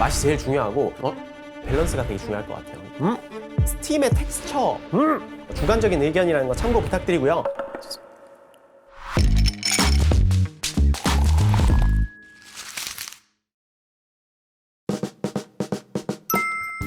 맛이 제일 중요하고 어? 밸런스가 되게 중요할 것 같아요. 음? 스팀의 텍스처. 음? 주관적인 의견이라는 거 참고 부탁드리고요.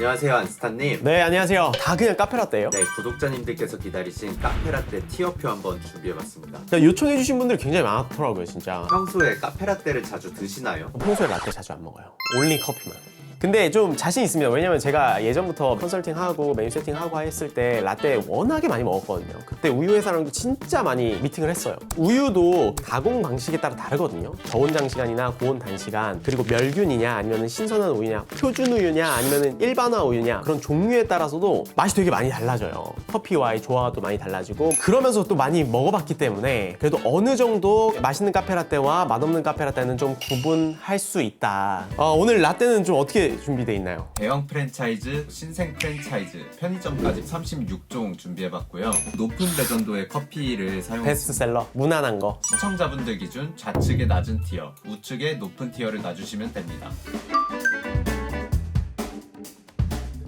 안녕하세요 안스타님 네, 안녕하세요. 다 그냥 카페라떼예요. 네 구독자님들께서 기다리신 카페라떼 티어표 한번 준비해봤습니다 요청해주신 분들이 굉장히 많더라고요, 진짜. 평소에 카페라떼를 자주 드시나요? 평소에 라떼 자주 안 먹어요. 올리 커피만. 근데 좀 자신 있습니다. 왜냐면 제가 예전부터 컨설팅하고 메뉴 세팅하고 했을 때 라떼 워낙에 많이 먹었거든요. 그때 우유 회사랑도 진짜 많이 미팅을 했어요. 우유도 가공 방식에 따라 다르거든요. 저온 장시간이나 고온 단시간 그리고 멸균이냐 아니면 신선한 우유냐 표준 우유냐 아니면 일반화 우유냐 그런 종류에 따라서도 맛이 되게 많이 달라져요. 커피와의 조화도 많이 달라지고 그러면서 또 많이 먹어봤기 때문에 그래도 어느 정도 맛있는 카페라떼와 맛없는 카페라떼는 좀 구분할 수 있다. 어, 오늘 라떼는 좀 어떻게 준비돼 있나요? 대형 프랜차이즈, 신생 프랜차이즈, 편의점까지 36종 준비해봤고요. 높은 배전도의 커피를 사용했습니다. 베스트셀러 무난한 거. 시청자분들 기준 좌측에 낮은 티어, 우측에 높은 티어를 놔주시면 됩니다.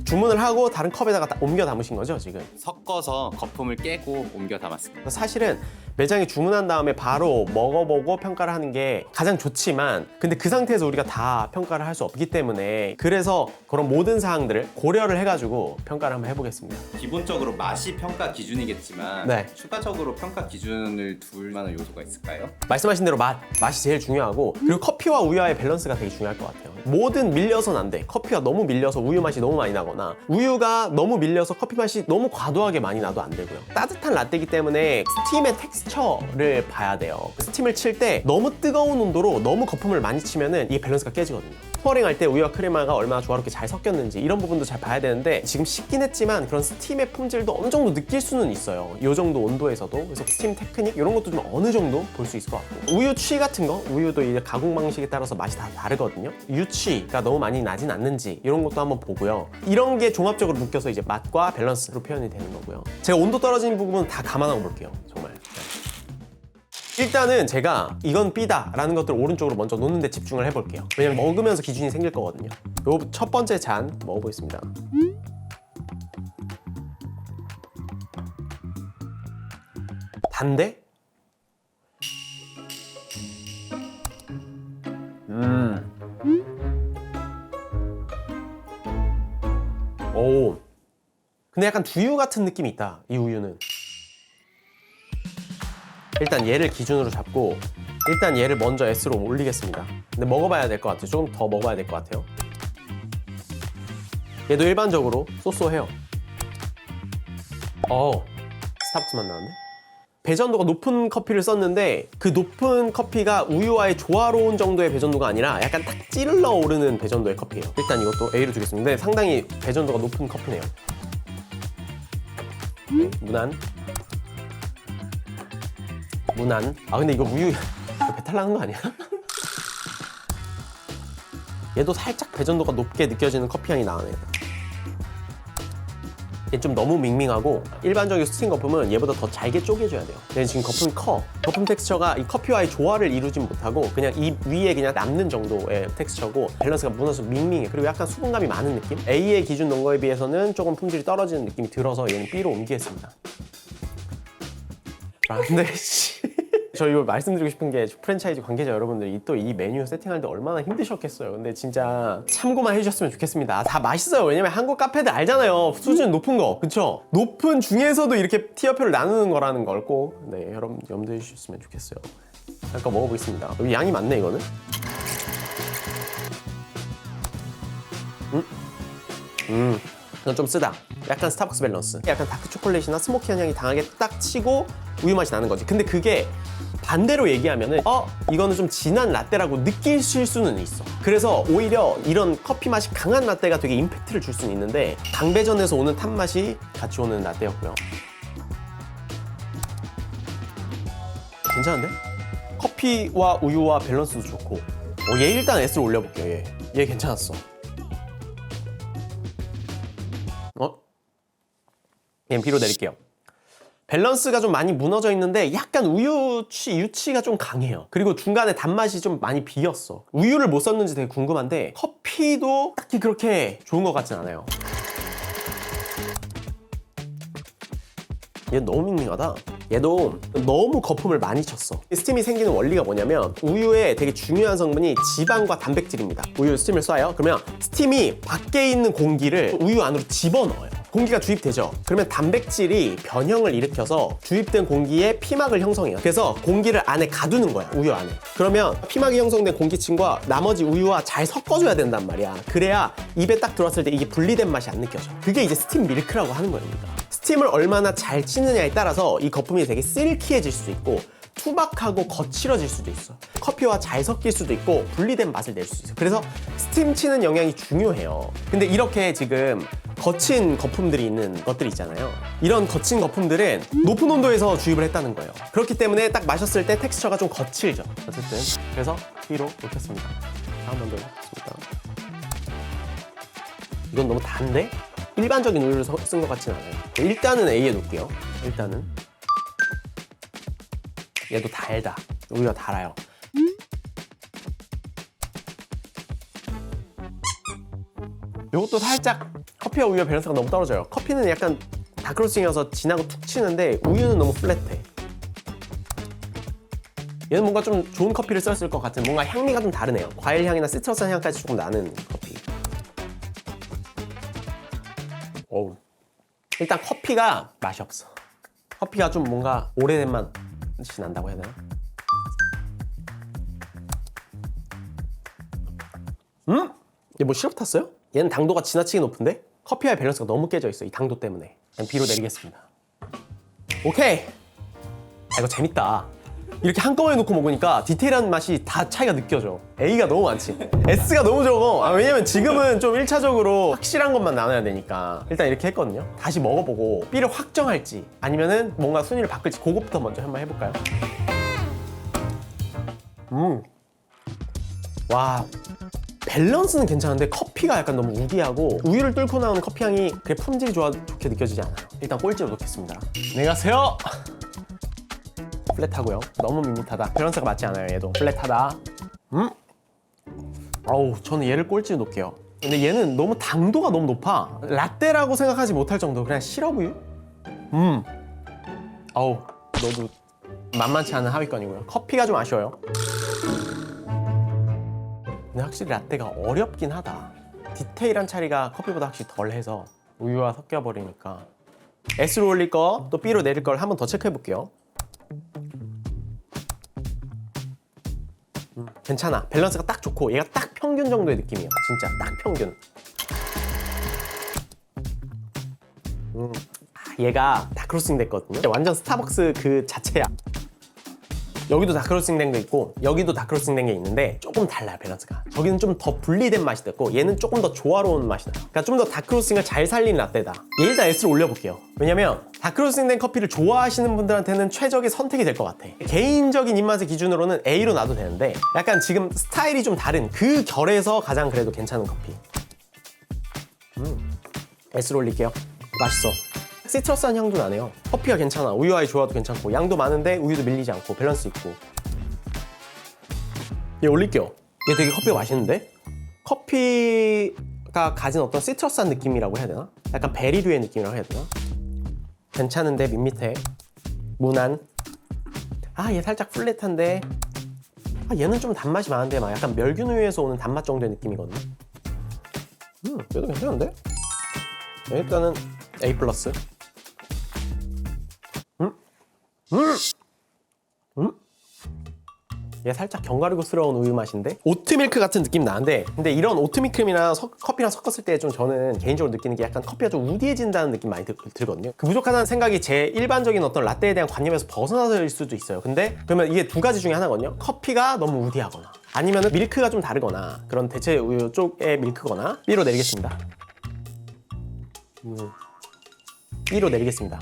주문을 하고 다른 컵에다가 다 옮겨 담으신 거죠 지금? 섞어서 거품을 깨고 옮겨 담았습니다. 사실은 매장에 주문한 다음에 바로 먹어보고 평가를 하는 게 가장 좋지만 근데 그 상태에서 우리가 다 평가를 할 수 없기 때문에 그래서 그런 모든 사항들을 고려를 해가지고 평가를 한번 해보겠습니다. 기본적으로 맛이 평가 기준이겠지만 네. 추가적으로 평가 기준을 둘 만한 요소가 있을까요? 말씀하신 대로 맛, 맛이 제일 중요하고 그리고 커피와 우유와의 밸런스가 되게 중요할 것 같아요. 뭐든 밀려서는 안 돼. 커피가 너무 밀려서 우유 맛이 너무 많이 나거나 우유가 너무 밀려서 커피 맛이 너무 과도하게 많이 나도 안 되고요. 따뜻한 라떼이기 때문에 스팀의 텍스처를 봐야 돼요. 스팀을 칠 때 너무 뜨거운 온도로 너무 거품을 많이 치면은 이게 밸런스가 깨지거든요. 스퍼링 할 때 우유와 크레마가 얼마나 조화롭게 잘 섞였는지 이런 부분도 잘 봐야 되는데 지금 식긴 했지만 그런 스팀의 품질도 어느 정도 느낄 수는 있어요. 이 정도 온도에서도 그래서 스팀 테크닉 이런 것도 좀 어느 정도 볼 수 있을 것 같고 우유 취 같은 거 우유도 이제 가공 방식에 따라서 맛이 다 다르거든요. 유취가 너무 많이 나진 않는지 이런 것도 한번 보고요. 이런 게 종합적으로 묶여서 이제 맛과 밸런스로 표현이 되는 거고요. 제가 온도 떨어지는 부분은 다 감안하고 볼게요. 정말. 네. 일단은 제가 이건 B다 라는 것들을 오른쪽으로 먼저 놓는데 집중을 해볼게요 왜냐면 먹으면서 기준이 생길 거거든요 요 첫 번째 잔 먹어보겠습니다 단데? 오. 근데 약간 두유 같은 느낌이 있다 이 우유는 일단 얘를 기준으로 잡고 일단 얘를 먼저 S로 올리겠습니다. 근데 먹어봐야 될 것 같아요. 조금 더 먹어야 될 것 같아요. 얘도 일반적으로 쏘쏘해요. 어, 스타벅스 맛 나는데? 배전도가 높은 커피를 썼는데 그 높은 커피가 우유와의 조화로운 정도의 배전도가 아니라 약간 탁 찔러 오르는 배전도의 커피예요. 일단 이것도 A로 주겠습니다. 상당히 배전도가 높은 커피네요. 네, 무난. 무난. 아 근데 이거 우유 배탈 나는 거 아니야? 얘도 살짝 배전도가 높게 느껴지는 커피 향이 나네요. 얘좀 너무 밍밍하고 일반적인 스팀 거품은 얘보다 더 잘게 쪼개줘야 돼요. 얘는 지금 거품이 커. 거품 텍스처가 이 커피와의 조화를 이루진 못하고 그냥 이 위에 그냥 남는 정도의 텍스처고 밸런스가 무너져서 밍밍해. 그리고 약간 수분감이 많은 느낌? A의 기준 농거에 비해서는 조금 품질이 떨어지는 느낌이 들어서 얘는 B로 옮기겠습니다. 아, 근데 씨. 저 이거 말씀드리고 싶은 게 프랜차이즈 관계자 여러분들이 또 이 메뉴 세팅할 때 얼마나 힘드셨겠어요. 근데 진짜 참고만 해주셨으면 좋겠습니다. 다 맛있어요. 왜냐면 한국 카페들 알잖아요. 수준 높은 거. 그쵸? 높은 중에서도 이렇게 티어표를 나누는 거라는 걸 꼭, 네, 여러분 염두해 주셨으면 좋겠어요. 잠깐 먹어보겠습니다. 여기 양이 많네, 이거는. 음. 음. 이건 좀 쓰다. 약간 스타벅스 밸런스. 약간 다크 초콜릿이나 스모키한 향이 강하게 딱 치고 우유 맛이 나는 거지. 근데 그게 반대로 얘기하면은 어 이거는 좀 진한 라떼라고 느끼실 수는 있어. 그래서 오히려 이런 커피 맛이 강한 라떼가 되게 임팩트를 줄 수는 있는데 강배전에서 오는 탄 맛이 같이 오는 라떼였고요. 괜찮은데? 커피와 우유와 밸런스도 좋고. 어, 얘 일단 S를 올려볼게요. 얘. 얘 괜찮았어. 어? 얘는 B로 내릴게요. 밸런스가 좀 많이 무너져 있는데 약간 우유치 유치가 좀 강해요. 그리고 중간에 단맛이 좀 많이 비었어. 우유를 못 썼는지 되게 궁금한데 커피도 딱히 그렇게 좋은 것 같진 않아요. 얘 너무 밍밍하다. 얘도 너무 거품을 많이 쳤어. 스팀이 생기는 원리가 뭐냐면 우유에 되게 중요한 성분이 지방과 단백질입니다. 우유 스팀을 쏴요. 그러면 스팀이 밖에 있는 공기를 우유 안으로 집어넣어요. 공기가 주입되죠. 그러면 단백질이 변형을 일으켜서 주입된 공기에 피막을 형성해요. 그래서 공기를 안에 가두는 거야, 우유 안에. 그러면 피막이 형성된 공기층과 나머지 우유와 잘 섞어줘야 된단 말이야. 그래야 입에 딱 들어왔을 때 이게 분리된 맛이 안 느껴져. 그게 이제 스팀 밀크라고 하는 겁니다. 스팀을 얼마나 잘 치느냐에 따라서 이 거품이 되게 실키해질 수도 있고 투박하고 거칠어질 수도 있어. 커피와 잘 섞일 수도 있고 분리된 맛을 낼 수도 있어. 그래서 스팀 치는 영향이 중요해요. 근데 이렇게 지금 거친 거품들이 있는 것들이 있잖아요. 이런 거친 거품들은 높은 온도에서 주입을 했다는 거예요. 그렇기 때문에 딱 마셨을 때 텍스처가 좀 거칠죠. 어쨌든 그래서 B로 놓겠습니다. 다음 원도 놓겠습니다. 이건 너무 단데? 일반적인 우유를 쓴 것 같진 않아요. 일단은 A에 놓을게요. 일단은. 얘도 달다. 우유가 달아요. 이것도 살짝 커피와 우유의 밸런스가 너무 떨어져요. 커피는 약간 다크로스팅이어서 진하고 툭 치는데 우유는 너무 플랫해. 얘는 뭔가 좀 좋은 커피를 썼을 것 같은 뭔가 향미가 좀 다르네요. 과일 향이나 시트러스한 향까지 조금 나는 커피. 어우. 일단 커피가 맛이 없어. 커피가 좀 뭔가 오래된 맛 이 난다고 해야 되나? 음? 얘뭐 시럽 탔어요? 얘는 당도가 지나치게 높은데? 커피와의 밸런스가 너무 깨져 있어 이 당도 때문에 그냥 B로 내리겠습니다 오케이 아, 이거 재밌다 이렇게 한꺼번에 놓고 먹으니까 디테일한 맛이 다 차이가 느껴져 A가 너무 많지 S가 너무 적어 아, 왜냐면 지금은 좀 1차적으로 확실한 것만 나눠야 되니까 일단 이렇게 했거든요 다시 먹어보고 B를 확정할지 아니면은 뭔가 순위를 바꿀지 그것부터 먼저 한번 해볼까요? 음. 와 밸런스는 괜찮은데 커피가 약간 너무 우디하고 우유를 뚫고 나오는 커피 향이 그렇게 품질이 좋아 좋게 느껴지지 않아요. 일단 꼴찌로 놓겠습니다. 안녕하세요. 플랫하고요. 너무 밋밋하다. 밸런스가 맞지 않아요. 얘도 플랫하다. 음? 어우 저는 얘를 꼴찌로 놓을게요. 근데 얘는 너무 당도가 너무 높아. 라떼라고 생각하지 못할 정도. 그냥 시럽 우유? 음. 어우 너도 만만치 않은 하위권이고요. 커피가 좀 아쉬워요. 근데 확실히 라떼가 어렵긴 하다. 디테일한 차리가 커피보다 확실히 덜해서 우유와 섞여버리니까 S로 올릴 거 또 B로 내릴 걸 한번 더 체크해 볼게요. 음, 괜찮아. 밸런스가 딱 좋고 얘가 딱 평균 정도의 느낌이에요. 진짜 딱 평균. 음, 아, 얘가 다크로스팅 됐거든요. 완전 스타벅스 그 자체야. 여기도 다크로스팅 된게 있고 여기도 다크로스팅 된게 있는데 조금 달라요 밸런스가. 저기는 좀 더 분리된 맛이 됐고 얘는 조금 더 조화로운 맛이 나요 그러니까 좀 더 다크로스팅을 잘 살린 라떼다. 얘 일단 S를 올려볼게요. 왜냐면 다크로스팅 된 커피를 좋아하시는 분들한테는 최적의 선택이 될 것 같아. 개인적인 입맛의 기준으로는 A로 놔도 되는데 약간 지금 스타일이 좀 다른 그 결에서 가장 그래도 괜찮은 커피. 음, S로 올릴게요. 맛있어 시트러스한 향도 나네요. 커피가 괜찮아. 우유와의 조화도 괜찮고 양도 많은데 우유도 밀리지 않고 밸런스 있고. 얘 올릴게요. 얘 되게 커피가 맛있는데? 커피가 가진 어떤 시트러스한 느낌이라고 해야 되나? 약간 베리류의 느낌이라고 해야 되나? 괜찮은데 밋밋해. 무난. 아, 얘 살짝 플랫한데. 아, 얘는 좀 단맛이 많은데 막 약간 멸균 우유에서 오는 단맛 정도의 느낌이거든요. 음, 얘도 괜찮은데? 일단은 A 플러스. 음! 음! 얘 살짝 견과류스러운 우유 맛인데 오트밀크 같은 느낌 나는데 근데 이런 오트밀크랑 섞- 커피랑 섞었을 때 좀 저는 개인적으로 느끼는 게 약간 커피가 좀 우디해진다는 느낌 많이 들, 들거든요 그 부족하다는 생각이 제 일반적인 어떤 라떼에 대한 관념에서 벗어나서일 수도 있어요 근데 그러면 이게 두 가지 중에 하나거든요 커피가 너무 우디하거나 아니면은 밀크가 좀 다르거나 그런 대체 우유 쪽의 밀크거나 B로 내리겠습니다 음. B로 내리겠습니다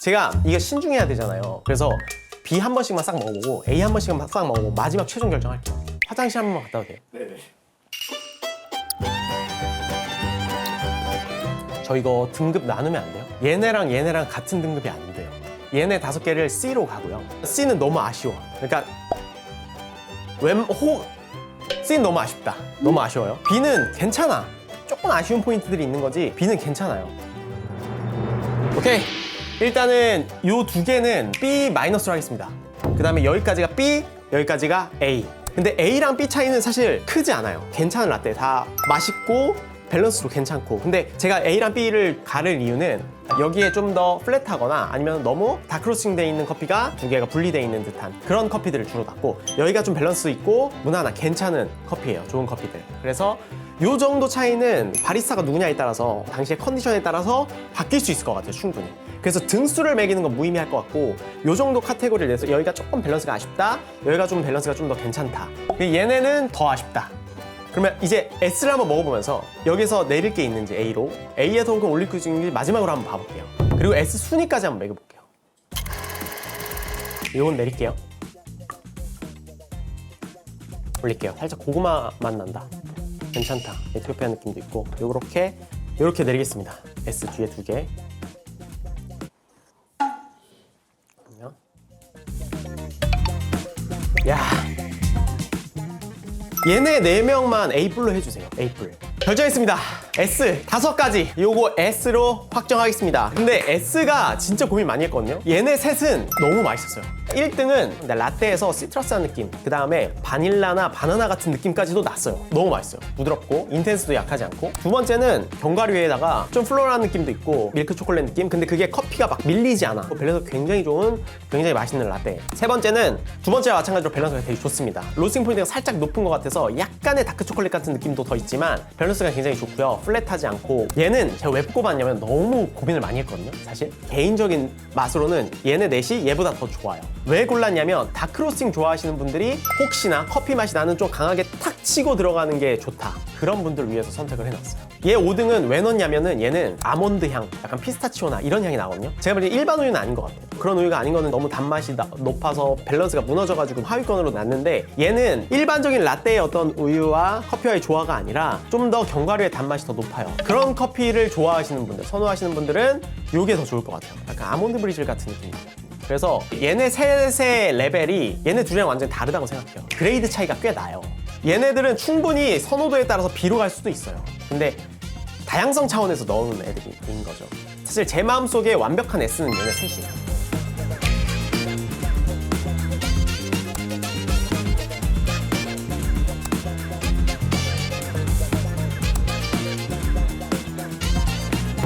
제가 이게 신중해야 되잖아요. 그래서 B 한 번씩만 싹 먹어보고 A 한 번씩만 싹 먹어보고 마지막 최종 결정할게요. 화장실 한 번만 갔다 오세요. 네네. 저 이거 등급 나누면 안 돼요? 얘네랑 얘네랑 같은 등급이 안 돼요. 얘네 다섯 개를 C로 가고요. C는 너무 아쉬워. 그러니까 웬호 C는 너무 아쉽다. 너무 아쉬워요. B는 괜찮아. 조금 아쉬운 포인트들이 있는 거지. B는 괜찮아요. 오케이. 일단은 요 두 개는 B 마이너스로 하겠습니다. 그 다음에 여기까지가 B, 여기까지가 A. 근데 A랑 B 차이는 사실 크지 않아요. 괜찮은 라떼. 다 맛있고 밸런스도 괜찮고. 근데 제가 A랑 B를 가를 이유는 여기에 좀 더 플랫하거나 아니면 너무 다크로스팅 돼 있는 커피가 두 개가 분리돼 있는 듯한 그런 커피들을 주로 놨고 여기가 좀 밸런스 있고 무난한 괜찮은 커피예요. 좋은 커피들. 그래서 요 정도 차이는 바리스타가 누구냐에 따라서 당시의 컨디션에 따라서 바뀔 수 있을 것 같아요 충분히 그래서 등수를 매기는 건 무의미할 것 같고 요 정도 카테고리를 내서 여기가 조금 밸런스가 아쉽다 여기가 좀 밸런스가 좀 더 괜찮다. 근데 얘네는 더 아쉽다. 그러면 이제 S를 한번 먹어보면서 여기서 내릴 게 있는지 A로 A에서 혹은 있는지 마지막으로 한번 봐볼게요. 그리고 S 순위까지 한번 매겨볼게요. 이건 내릴게요. 올릴게요. 살짝 고구마 맛 난다. 괜찮다. 에티오피아 느낌도 있고 요렇게 요렇게 내리겠습니다. S 뒤에 두 개. 야 얘네 네 명만 A뿔로 해주세요. A뿔. 결정했습니다. S 다섯 가지. 요거 S로 확정하겠습니다. 근데 S가 진짜 고민 많이 했거든요. 얘네 셋은 너무 맛있었어요. 1등은 라떼에서 시트러스한 느낌, 그 다음에 바닐라나 바나나 같은 느낌까지도 났어요. 너무 맛있어요. 부드럽고 인텐스도 약하지 않고. 두 번째는 견과류 위에다가 좀 플로랄한 느낌도 있고 밀크 초콜릿 느낌. 근데 그게 커피가 막 밀리지 않아. 그래서 굉장히 좋은, 굉장히 맛있는 라떼. 세 번째는 두 번째와 마찬가지로 밸런스가 되게 좋습니다. 로스팅 포인트가 살짝 높은 것 같아서 약간의 다크 초콜릿 같은 느낌도 더 있지만 밸런스가 굉장히 좋고요. 플랫하지 않고 얘는 제가 왜 뽑았냐면 너무 고민을 많이 했거든요. 사실 개인적인 맛으로는 얘네 넷이 얘보다 더 좋아요. 왜 골랐냐면 다크로스팅 좋아하시는 분들이 혹시나 커피 맛이 나는 좀 강하게 탁 치고 들어가는 게 좋다. 그런 분들 위해서 선택을 해놨어요. 얘 5등은 왜 넣냐면은 얘는 아몬드 향, 약간 피스타치오나 이런 향이 나거든요. 제가 보기엔 일반 우유는 아닌 것 같아요. 그런 우유가 아닌 거는 너무 단맛이 나- 높아서 밸런스가 무너져가지고 하위권으로 났는데 얘는 일반적인 라떼의 어떤 우유와 커피와의 조화가 아니라 좀 더 견과류의 단맛이 더 높아요. 그런 커피를 좋아하시는 분들, 선호하시는 분들은 이게 더 좋을 것 같아요. 약간 아몬드 브리즐 같은 느낌. 그래서 얘네 셋의 레벨이 얘네 둘이랑 완전히 다르다고 생각해요. 그레이드 차이가 꽤 나요. 얘네들은 충분히 선호도에 따라서 B로 갈 수도 있어요. 근데 다양성 차원에서 넣은 애들인 거죠. 사실 제 마음속에 완벽한 S는 얘네 셋이에요.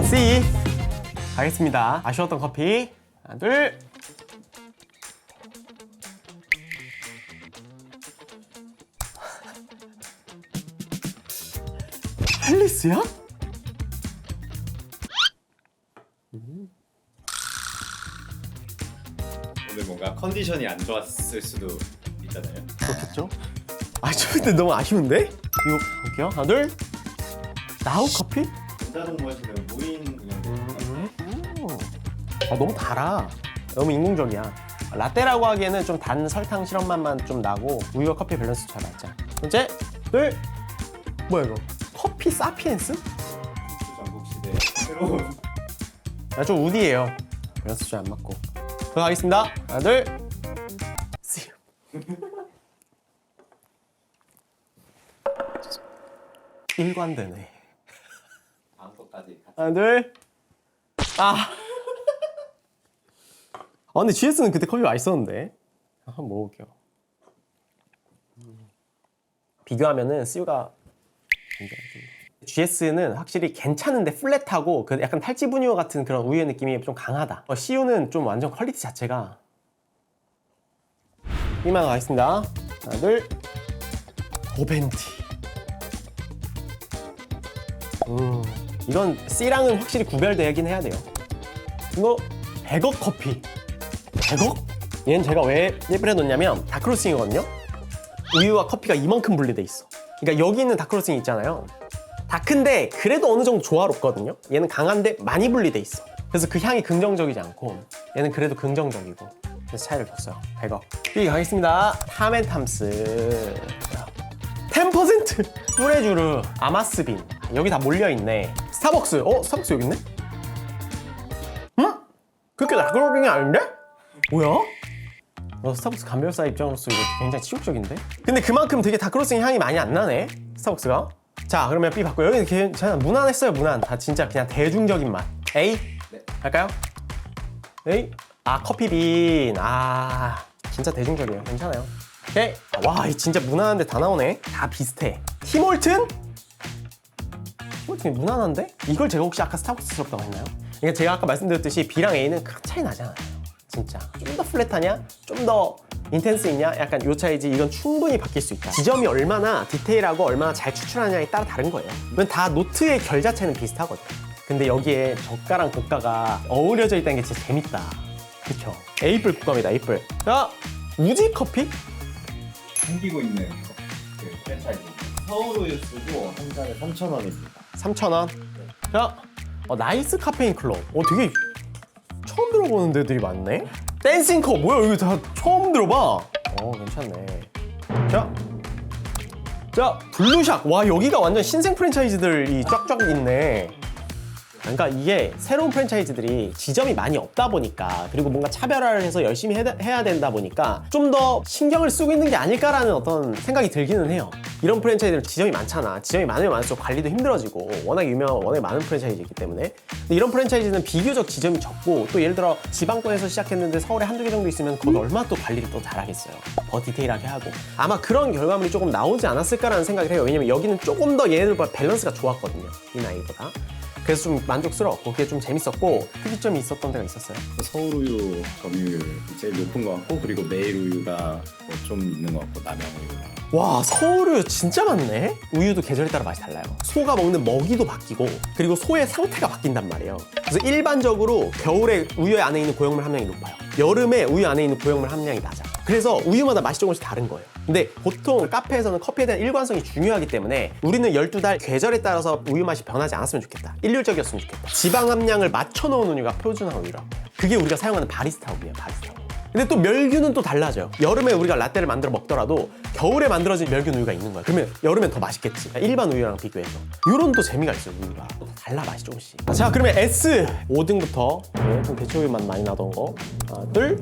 C 가겠습니다. 아쉬웠던 커피 하나 둘. 앨리스야? 오늘 뭔가 컨디션이 안 좋았을 수도 있잖아요. 그렇겠죠? 아, 저 근데 너무 아쉬운데? 이거 볼게요. 하나, 둘. 나우 커피? 그냥 아, 너무 달아. 너무 인공적이야. 라떼라고 하기에는 좀 단 설탕 시럽 맛만 좀 나고 우유와 커피 밸런스 잘 맞자. 둘째, 둘. 뭐야 이거? 커피 사피엔스? 전국 시대 새로운 아, 좀 우디예요. 밸런스 좀안 맞고. 들어가겠습니다. 하나, 둘. 씨. 일관되네. 같이 하나 둘. 아. 아 근데 GS는 그때 커피 맛있었는데. 한번 먹어볼게요. 음. 비교하면은 CU가 GS는 확실히 괜찮은데 플랫하고 그 약간 탈지 분유 같은 그런 우유의 느낌이 좀 강하다. 어, CU는 좀 완전 퀄리티 자체가 이만 가겠습니다. 하나 둘. 오벤티. 음, 이건 C랑은 확실히 구별되긴 해야 돼요. 이거 100억 커피. 100억? 얘는 제가 왜 예쁘게 놓냐면 다크로스팅이거든요. 우유와 커피가 이만큼 분리돼 있어. 그러니까 여기 있는 다크로스팅 있잖아요. 다 큰데 그래도 어느 정도 조화롭거든요. 얘는 강한데 많이 분리돼 있어. 그래서 그 향이 긍정적이지 않고 얘는 그래도 긍정적이고 그래서 차이를 줬어요. 100억. B 가겠습니다. 타멘탐스. 10% 뚜레쥬르 아마스빈 여기 다 몰려있네 스타벅스. 어, 스타벅스 여기 있네? 응? 그렇게 나그러빙이 아닌데? 뭐야? 어, 스타벅스 감별사 입장으로서 이거 굉장히 치욕적인데? 근데 그만큼 되게 다크로스의 향이 많이 안 나네 스타벅스가 자 그러면 B 받고 여기는 괜찮아 무난했어요 무난 다 진짜 그냥 대중적인 맛 A? 할까요? A? 아 커피빈 아 진짜 대중적이에요 괜찮아요 오케이 와이 진짜 무난한데 다 나오네 다 비슷해 티몰튼? 티몰튼이 무난한데? 이걸 제가 혹시 아까 스타벅스스럽다고 했나요? 그러니까 제가 아까 말씀드렸듯이 B랑 A는 큰 차이 나잖아요 진짜. 좀 더 플랫하냐? 좀 더 인텐스 있냐? 약간 요 차이지. 이건 충분히 바뀔 수 있다. 지점이 얼마나 디테일하고 얼마나 잘 추출하냐에 따라 다른 거예요. 이건 다 노트의 결 자체는 비슷하거든. 근데 여기에 저가랑 고가가 어우러져 있다는 게 진짜 재밌다. 그쵸? 에이플 국감이다 에이플 자 우지 커피? 생기고 있는 그 프랜차이즈. 서울 우유 쓰고 한 잔에 3,000원입니다. 3,000원? 자 어, 나이스 카페인 클럽. 어 되게 처음 들어보는 데들이 많네? 댄싱커 뭐야? 여기 다 처음 들어봐. 어 괜찮네. 자, 자 블루샥. 와 여기가 완전 신생 프랜차이즈들이 쫙쫙 있네 그러니까 이게 새로운 프랜차이즈들이 지점이 많이 없다 보니까 그리고 뭔가 차별화를 해서 열심히 해, 해야 된다 보니까 좀 더 신경을 쓰고 있는 게 아닐까라는 어떤 생각이 들기는 해요. 이런 프랜차이즈는 지점이 많잖아. 지점이 많으면 많을수록 관리도 힘들어지고 워낙 유명한 워낙 많은 프랜차이즈이기 때문에 이런 프랜차이즈는 비교적 지점이 적고 또 예를 들어 지방권에서 시작했는데 서울에 한두 개 정도 있으면 그건 얼마나 또 관리를 또 잘하겠어요. 더 디테일하게 하고 아마 그런 결과물이 조금 나오지 않았을까라는 생각을 해요. 왜냐면 여기는 조금 더 얘네들보다 밸런스가 좋았거든요. 이 나이보다. 그래서 좀 만족스러웠고 그게 좀 재밌었고 특이점이 있었던 데가 있었어요. 서울 우유 점유율 제일 높은 것 같고 그리고 매일 우유가 뭐좀 있는 것 같고 남양 우유가 와 서울 우유 진짜 많네? 우유도 계절에 따라 맛이 달라요. 소가 먹는 먹이도 바뀌고 그리고 소의 상태가 바뀐단 말이에요. 그래서 일반적으로 겨울에 우유 안에 있는 고형물 함량이 높아요. 여름에 우유 안에 있는 고형물 함량이 낮아. 그래서 우유마다 맛이 조금씩 다른 거예요 근데 보통 카페에서는 커피에 대한 일관성이 중요하기 때문에 우리는 12달 계절에 따라서 우유 맛이 변하지 않았으면 좋겠다 일률적이었으면 좋겠다 지방 함량을 맞춰 놓은 우유가 표준화 우유라고 그게 우리가 사용하는 바리스타 우유예요 바리스타 근데 또 멸균은 또 달라져요. 여름에 우리가 라떼를 만들어 먹더라도 겨울에 만들어진 멸균 우유가 있는 거야. 그러면 여름엔 더 맛있겠지. 일반 우유랑 비교해서. 이런 또 재미가 있어요, 우유가. 또 달라 맛이 조금씩. 자, 그러면 S 5등부터 네, 좀 대체 우유 맛 많이 나던 거. 하나, 둘.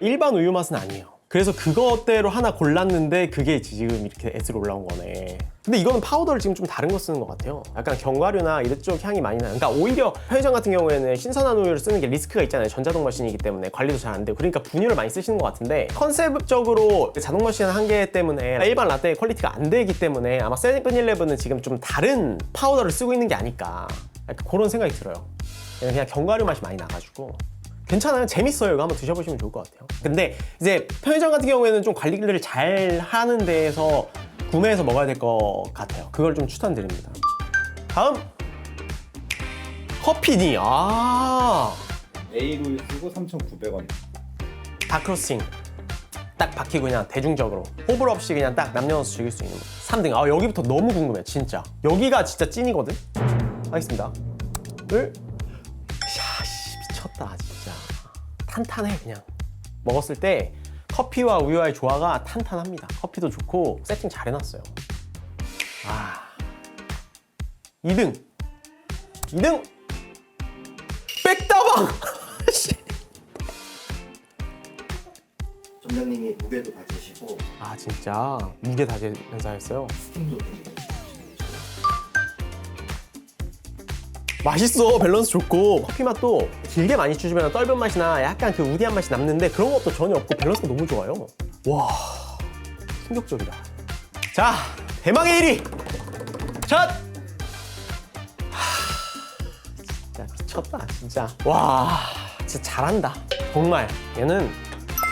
일반 우유 맛은 아니에요. 그래서 그것대로 하나 골랐는데 그게 지금 이렇게 S로 올라온 거네. 근데 이거는 파우더를 지금 좀 다른 거 쓰는 것 같아요. 약간 견과류나 이쪽 향이 많이 나요. 그러니까 오히려 편의점 같은 경우에는 신선한 우유를 쓰는 게 리스크가 있잖아요. 전자동 머신이기 때문에 관리도 잘 안 되고 그러니까 분유를 많이 쓰시는 것 같은데 컨셉적으로 자동 머신 한계 때문에 일반 라떼의 퀄리티가 안 되기 때문에 아마 세븐일레븐은 지금 좀 다른 파우더를 쓰고 있는 게 아닐까. 약간 그런 생각이 들어요. 그냥 견과류 맛이 많이 나가지고 괜찮아요. 재밌어요. 이거 한번 드셔보시면 좋을 것 같아요. 근데 이제 편의점 같은 경우에는 좀 관리를 잘 하는 데에서 구매해서 먹어야 될 것 같아요. 그걸 좀 추천드립니다. 다음 커피니 아 매일우유 쓰고 3,900원 다크로싱 딱 박히고 그냥 대중적으로 호불호 없이 그냥 딱 남녀노소 즐길 수 있는 거. 3등 아 여기부터 너무 궁금해 진짜 여기가 진짜 찐이거든 하겠습니다 둘 샤씨 미쳤다 진짜 탄탄해 그냥. 먹었을 때 커피와 우유와의 조화가 탄탄합니다. 커피도 좋고 세팅 잘 해놨어요. 아. 2등. 2등. 백다방! 씨. 점장님이 무게도 받으시고 아 진짜? 무게 다제 회사였어요. 스팀도 되게 맛있어 밸런스 좋고 커피 맛도 길게 많이 주시면 떫은 맛이나 약간 그 우디한 맛이 남는데 그런 것도 전혀 없고 밸런스가 너무 좋아요. 와 충격적이다. 자 대망의 1위 첫. 하, 진짜 미쳤다 진짜. 와 진짜 잘한다 정말 얘는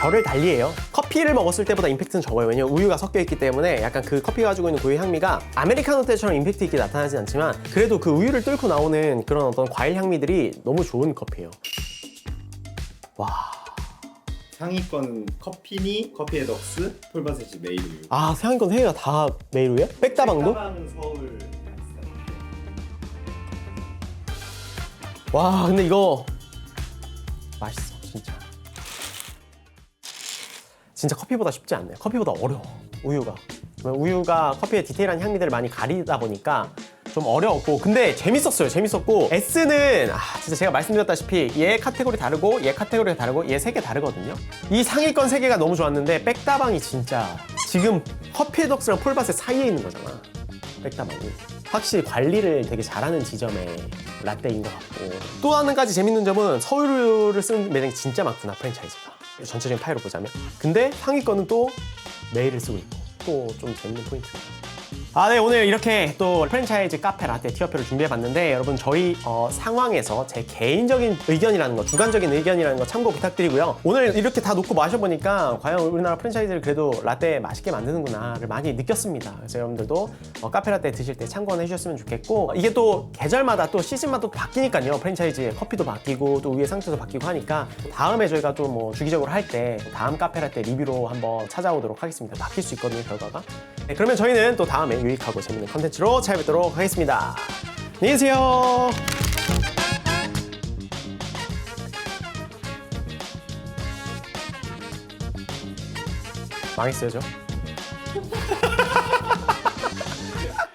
별을 달리해요. 커피를 먹었을 때보다 임팩트는 적어요. 왜냐면 우유가 섞여 있기 때문에 약간 그 커피가 가지고 있는 고유 향미가 아메리카노 때처럼 임팩트 있게 나타나진 않지만 그래도 그 우유를 뚫고 나오는 그런 어떤 과일 향미들이 너무 좋은 커피예요. 와. 상위권은 커피니, 커피에덕스, 폴바세지 매일우유 아, 상위권 세 개가 다 메이루예요? 백다방도? 서울 와, 근데 이거 맛있어, 진짜. 커피보다 쉽지 않네. 커피보다 어려워, 우유가. 우유가 커피의 디테일한 향미들을 많이 가리다 보니까 좀 어려웠고 근데 재밌었어요 재밌었고 S는 아, 진짜 제가 말씀드렸다시피 얘 카테고리 다르고 얘 카테고리 다르고 얘 세 개 다르거든요 이 상위권 세 개가 너무 좋았는데 백다방이 진짜 지금 커피 덕스랑 폴바스 사이에 있는 거잖아 백다방이 확실히 관리를 되게 잘하는 지점의 라떼인 것 같고 또 하나 가지 재밌는 점은 서울을 쓰는 매장이 진짜 많구나 프랜차이즈가 전체적인 파이로 보자면. 근데 상위권은 또 메일을 쓰고 있고 또 좀 재밌는 포인트입니다 아, 네, 오늘 이렇게 또 프랜차이즈 카페 라떼 티어표를 준비해봤는데 여러분 저희 어, 상황에서 제 개인적인 의견이라는 거, 주관적인 의견이라는 거 참고 부탁드리고요. 오늘 이렇게 다 놓고 마셔보니까 과연 우리나라 프랜차이즈를 그래도 라떼 맛있게 만드는구나를 많이 느꼈습니다. 그래서 여러분들도 어, 카페 라떼 드실 때 참고해 주셨으면 좋겠고 이게 또 계절마다 또 시즌마다 또 바뀌니까요. 프랜차이즈의 커피도 바뀌고 또 위의 상태도 바뀌고 하니까 다음에 저희가 또 뭐 주기적으로 할 때 다음 카페 라떼 리뷰로 한번 찾아오도록 하겠습니다. 바뀔 수 있거든요, 결과가. 네, 그러면 저희는 또 다음에 유익하고 재밌는 컨텐츠로 찾아뵙도록 하겠습니다. 안녕히 계세요. 망했어요, 저?